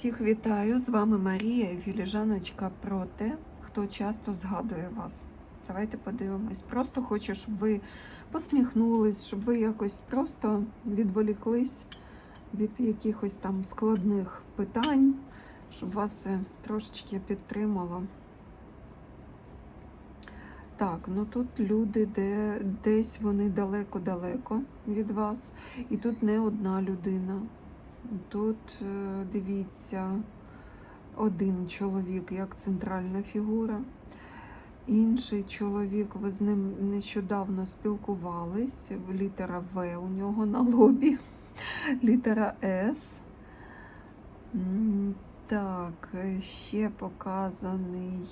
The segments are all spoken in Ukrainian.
Всіх вітаю! З вами Марія і філіжаночка про те, хто часто згадує вас. Давайте подивимось. Просто хочу, щоб ви посміхнулись, щоб ви якось просто відволіклись від якихось там складних питань, щоб вас це трошечки підтримало. Так, ну тут люди, де десь вони далеко-далеко від вас, і тут не одна людина. Тут е, дивіться один чоловік як центральна фігура, інший чоловік, ви з ним нещодавно спілкувались. Літера В у нього на лобі, літера С. Так, ще показаний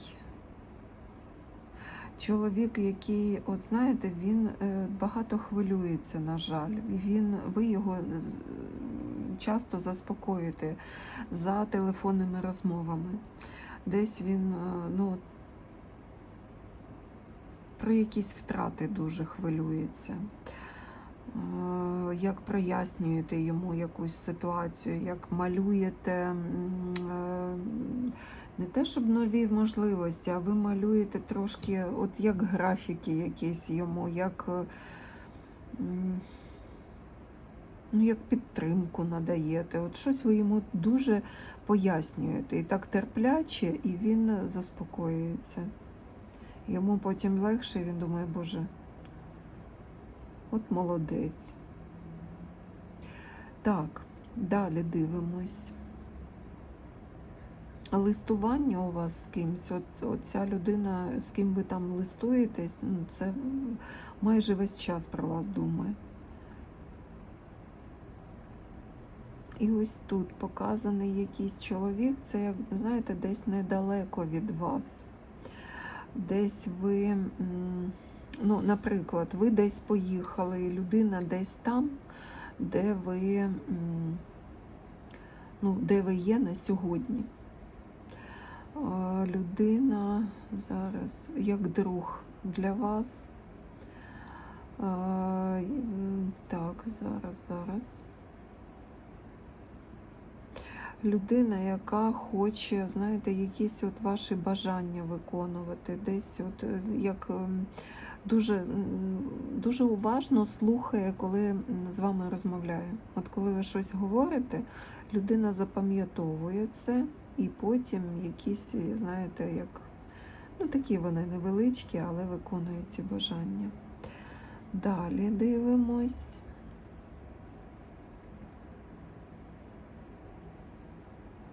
чоловік, який, от знаєте, він е, багато хвилюється, на жаль. Він, ви його часто заспокоюєте за телефонними розмовами. Десь він е, ну, про якісь втрати дуже хвилюється. Е, Як прояснюєте йому якусь ситуацію, як малюєте е, не те, щоб нові можливості, а ви малюєте трошки, от як графіки якісь йому, як, ну, як підтримку надаєте. От щось ви йому дуже пояснюєте. І так терпляче, і він заспокоюється. Йому потім легше, він думає, Боже, от молодець. Так, далі дивимось. Листування у вас з кимсь, от, от ця людина, з ким ви там листуєтесь, ну, це майже весь час про вас думає. І ось тут показаний якийсь чоловік, це, як знаєте, десь недалеко від вас. Десь ви, ну, наприклад, ви десь поїхали, і людина десь там, де ви, ну, де ви є на сьогодні. Людина зараз як друг для вас. Так, зараз, зараз. Людина, яка хоче, знаєте, якісь от ваші бажання виконувати, десь от е, як ем, дуже, дуже уважно слухає, коли з вами розмовляє. От коли ви щось говорите, людина запам'ятовує це, і потім якісь, знаєте, як ну такі вони невеличкі, але виконує ці бажання. Далі дивимось.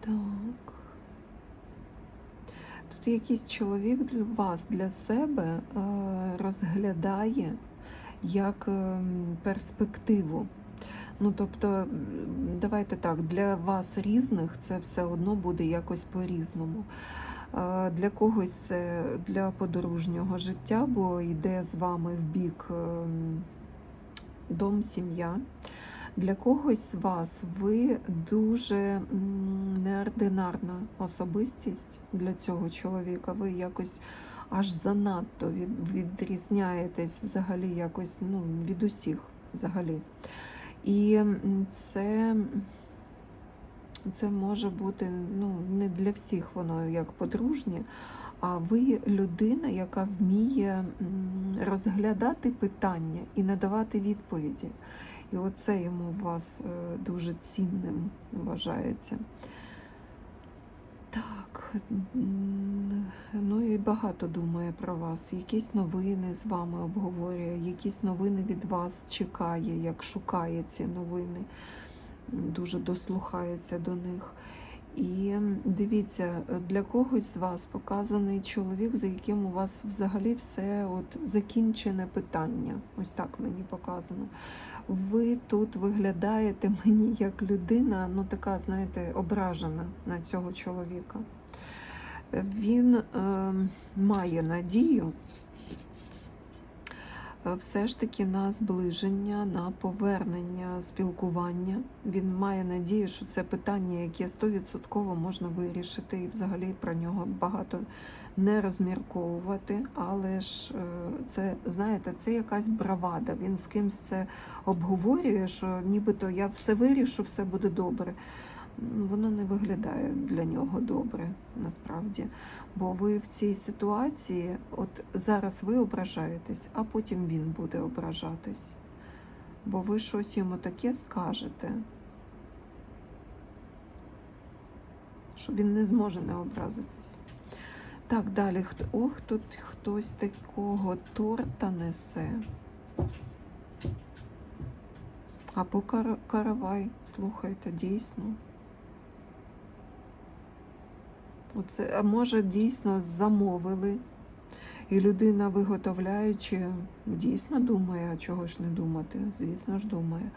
Так. Тут якийсь чоловік для вас, для себе е, розглядає як ем, перспективу. Ну, тобто, давайте так, для вас різних це все одно буде якось по-різному. Е, Для когось це для подружнього життя, бо йде з вами в бік ем, дом, сім'я. Для когось з вас ви дуже неординарна особистість для цього чоловіка. Ви якось аж занадто від, відрізняєтесь взагалі якось ну, від усіх взагалі. І це, це може бути ну, не для всіх воно як подружнє, а ви людина, яка вміє розглядати питання і надавати відповіді. І оце йому у вас е, дуже цінним вважається. Так, ну і багато думає про вас. Якісь новини з вами обговорює, якісь новини від вас чекає, як шукає ці новини, дуже дослухається до них. І дивіться, для когось з вас показаний чоловік, за яким у вас взагалі все от закінчене питання. Ось так мені показано. Ви тут виглядаєте мені як людина, ну така, знаєте, ображена на цього чоловіка. Він е, має надію е, все ж таки на зближення, на повернення спілкування. Він має надію, що це питання, яке 100% можна вирішити, і взагалі про нього багато не розмірковувати. Але ж е, це, знаєте, це якась бравада. Він з кимсь це обговорює, що нібито я все вирішу, все буде добре. Воно не виглядає для нього добре насправді. Бо ви в цій ситуації, от зараз ви ображаєтесь, а потім він буде ображатись. Бо ви щось йому таке скажете, що він не зможе не образитись. Так, далі. Ох, тут хтось такого торта несе. Або каравай, слухайте, дійсно. Оце, а може, дійсно замовили, і людина, виготовляючи, дійсно думає, а чого ж не думати, звісно ж думає.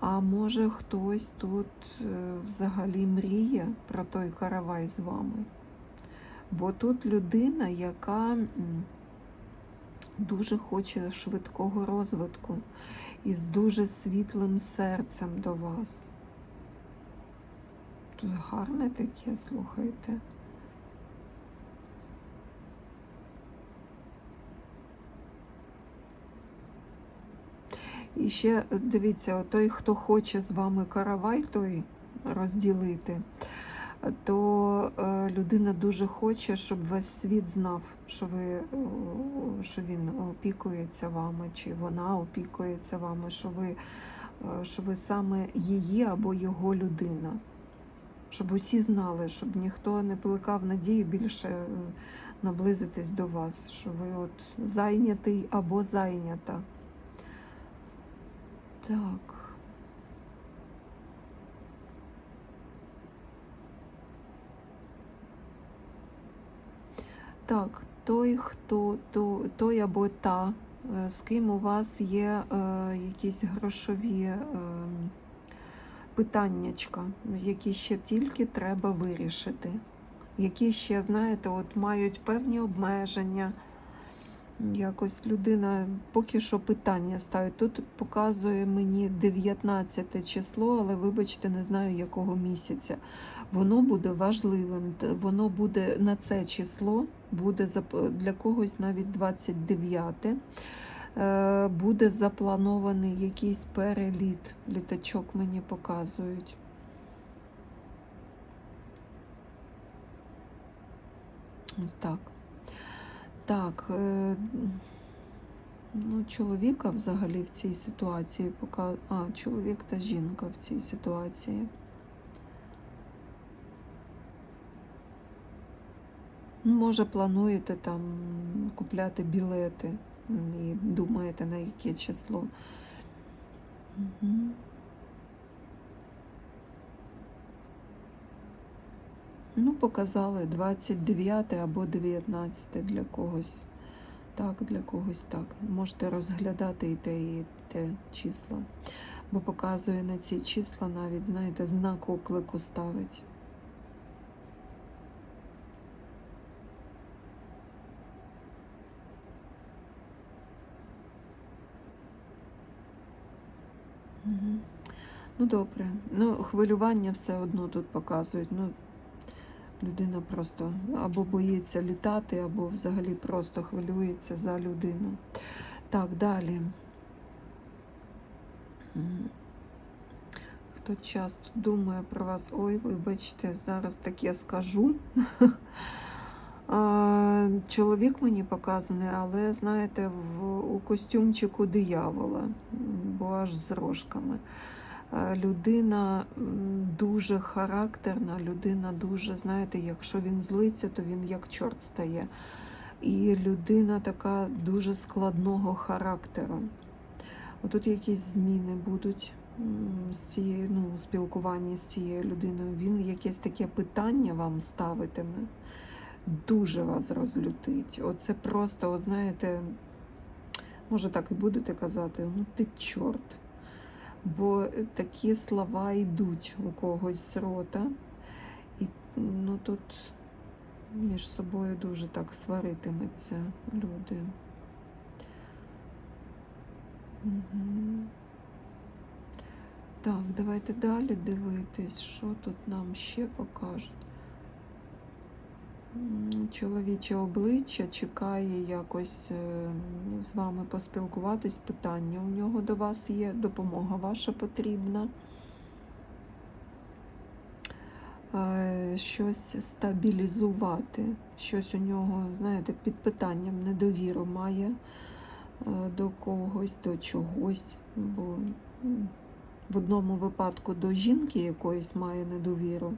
А може хтось тут е, взагалі мріє про той каравай з вами. Бо тут людина, яка дуже хоче швидкого розвитку і з дуже світлим серцем до вас. Тут гарне таке, слухайте. І ще е, дивіться, той, хто хоче з вами каравай, той розділити, то е, людина дуже хоче, щоб весь світ знав, що ви що він опікується вами, чи вона опікується вами, що ви, е, що ви саме її або його людина. Щоб усі знали, щоб ніхто не плекав надії більше е, наблизитись до вас, що ви от зайнятий або зайнята. Так. Так, той, хто то, той або та, е, з ким у вас є е, якісь грошові е, питаннячка, які ще тільки треба вирішити, які ще, знаєте, от мають певні обмеження. Якось людина поки що питання ставить. Тут показує мені 19 число, але вибачте, не знаю якого місяця. Воно буде важливим. Воно буде на це число, буде для когось навіть 29. Е, Буде запланований якийсь переліт. Літачок мені показують. Ось так. Так, е, ну, чоловіка взагалі в цій ситуації пока. А, чоловік та жінка в цій ситуації. Може, плануєте там купляти білети і думаєте, на яке число. Угу. Ну, показали 29 або 19 для когось. Так, для когось так. Можете розглядати і те, і те числа. Бо показує на ці числа навіть, знаєте, знак оклику ставить. Ну, добре. Ну, хвилювання все одно тут показують. Ну, людина просто або боїться літати, або взагалі просто хвилюється за людину. Так, далі. Хто часто думає про вас, ой, вибачте, зараз таке скажу. Чоловік мені показаний, але знаєте, в, у костюмчику диявола, бо аж з рожками. Е, Людина дуже характерна, людина дуже, знаєте, якщо він злиться, то він як чорт стає. І людина така дуже складного характеру. Отут якісь зміни будуть з цією, ну, у спілкуванні з цією людиною. Він якесь таке питання вам ставитиме, дуже вас розлютить. Оце просто, от знаєте, може так і будете казати, ну ти чорт. Бо такі слова йдуть у когось з рота, і ну, тут між собою дуже так сваритиметься люди. Угу. Так, давайте далі дивитись, що тут нам ще покажуть. Чоловіче обличчя чекає якось е, з вами поспілкуватись. Питання у нього до вас є, допомога ваша потрібна. е, щось стабілізувати, щось у нього, знаєте, під питанням недовіру має е, до когось, до чогось. Бо в одному випадку до жінки якоїсь має недовіру,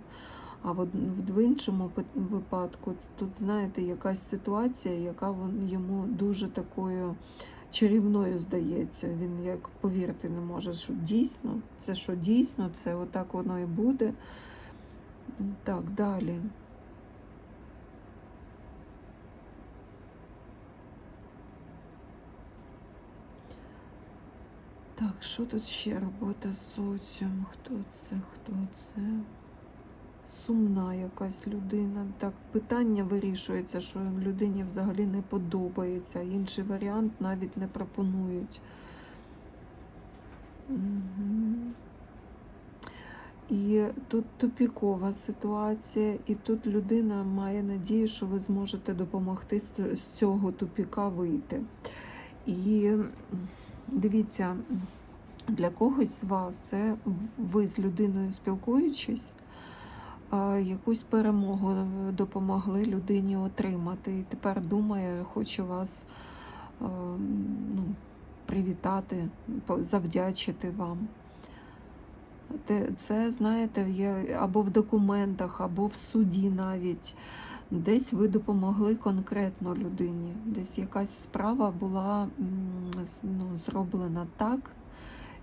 а в, іншому випадку тут, знаєте, якась ситуація, яка йому дуже такою чарівною здається. Він як повірити не може, що дійсно, це що дійсно, це отак воно і буде. Так, далі. Так, що тут ще робота з соціум? Хто це? Хто це? Сумна якась людина. Так, питання вирішується, що людині взагалі не подобається. Інший варіант навіть не пропонують. І тут тупікова ситуація, і тут людина має надію, що ви зможете допомогти з цього тупіка вийти. І дивіться, для когось з вас це ви з людиною спілкуючись, якусь перемогу е, допомогли людині отримати. І тепер думає, хоче вас е, ну, привітати, завдячити вам. Це, знаєте, є або в документах, або в суді навіть. Десь ви допомогли конкретно людині. Десь якась справа була ну, зроблена так,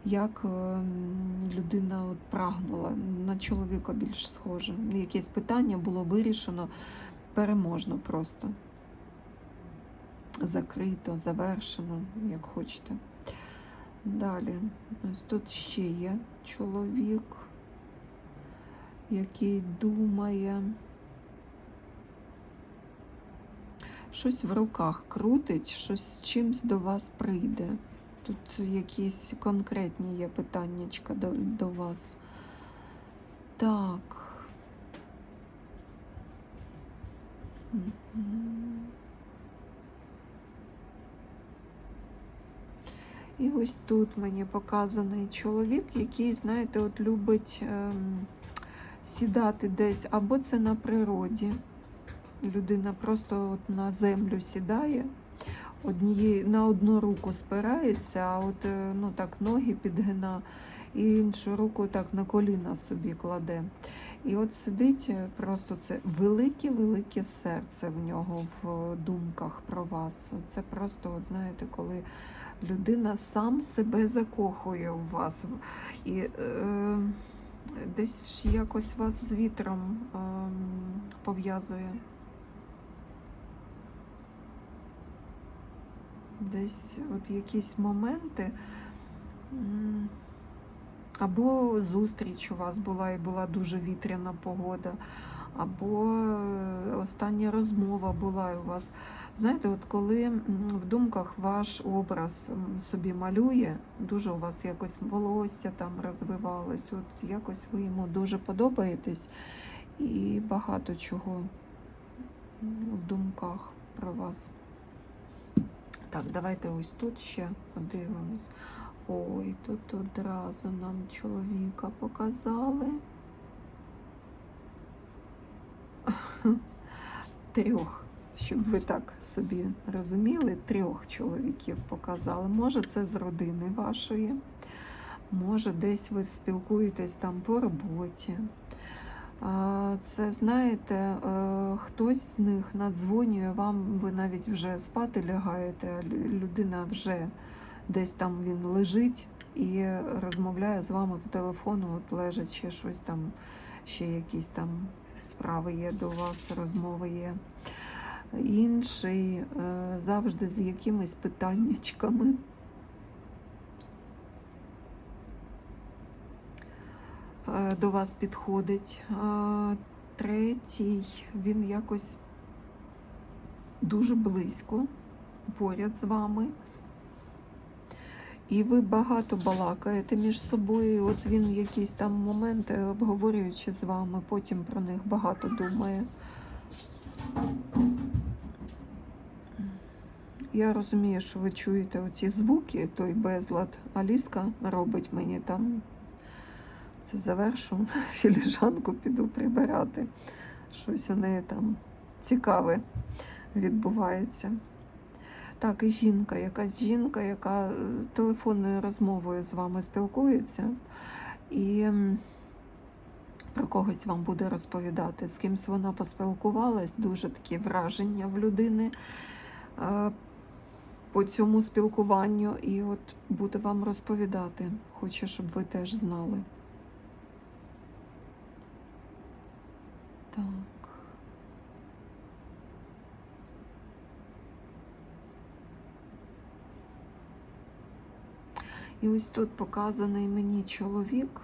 як ем, людина от прагнула. На чоловіка більш схоже. Якесь питання було вирішено переможно просто. Закрито, завершено, як хочете. Далі, ось тут ще є чоловік, який думає. Щось в руках крутить, щось чимсь до вас прийде. Тут якісь конкретні є питаннячка до, до вас. Так. І ось тут мені показаний чоловік, який, знаєте, от любить ем, сідати десь, або це на природі. Людина просто от на землю сідає, однієї, на одну руку спирається, а от е, ну, так ноги підгина, і іншу руку так на коліна собі кладе. І от сидить е, просто це велике-велике серце в нього в думках про вас. Це просто, от знаєте, коли людина сам себе закохує у вас. І е, десь якось вас з вітром е, пов'язує. Десь от якісь моменти. Або зустріч у вас була і була дуже вітряна погода, або е, остання розмова була у вас. Знаєте, от коли в думках ваш образ собі малює, дуже у вас якось волосся там розвивалось, от якось ви йому дуже подобаєтесь, і багато чого в думках про вас. Так, давайте ось тут ще подивимось. Ой, тут одразу нам чоловіка показали. Трьох, щоб ви так собі розуміли, трьох чоловіків показали. Може, це з родини вашої, може, десь ви спілкуєтесь там по роботі. Це, знаєте, е, хтось з них надзвонює вам, ви навіть вже спати лягаєте, а людина вже десь там він лежить і розмовляє з вами по телефону, от лежачи щось там, ще якісь там справи є до вас, розмови є. Інший е, завжди з якимись питаннячками. До вас підходить. А Третій, він якось дуже близько поряд з вами. І ви багато балакаєте між собою. От він якісь там моменти, обговорюючи з вами, потім про них багато думає. Я розумію, що ви чуєте оці звуки, той безлад Аліска робить мені там. Це завершу філіжанку, піду прибирати. Щось у неї там цікаве відбувається. Так, і жінка, якась жінка, яка телефонною розмовою з вами спілкується, і про когось вам буде розповідати, з кимсь вона поспілкувалась, дуже такі враження в людини е, по цьому спілкуванню, і от буде вам розповідати. Хочу, щоб ви теж знали. Так. І ось тут показаний мені чоловік,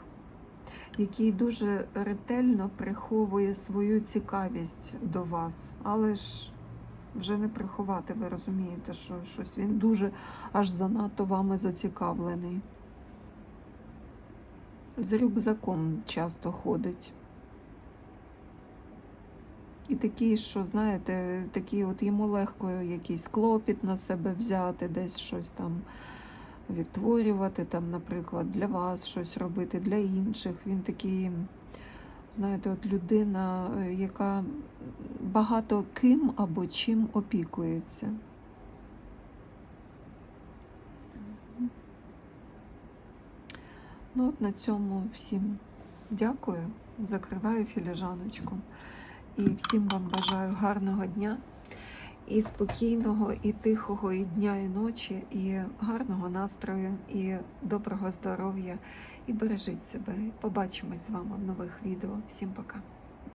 який дуже ретельно приховує свою цікавість до вас. Але ж вже не приховати, ви розумієте, що щось він дуже аж занадто вами зацікавлений. З рюкзаком часто ходить. І такі, що, знаєте, такі от йому легко якийсь клопіт на себе взяти, десь щось там відтворювати, там, наприклад, для вас щось робити, для інших. Він такий, знаєте, от людина, е, яка багато ким або чим опікується. Ну, от на цьому всім дякую. Закриваю філіжаночку. І всім вам бажаю гарного дня, і спокійного, і тихого, і дня, і ночі, і гарного настрою, і доброго здоров'я. І бережіть себе. Побачимось з вами в нових відео. Всім пока.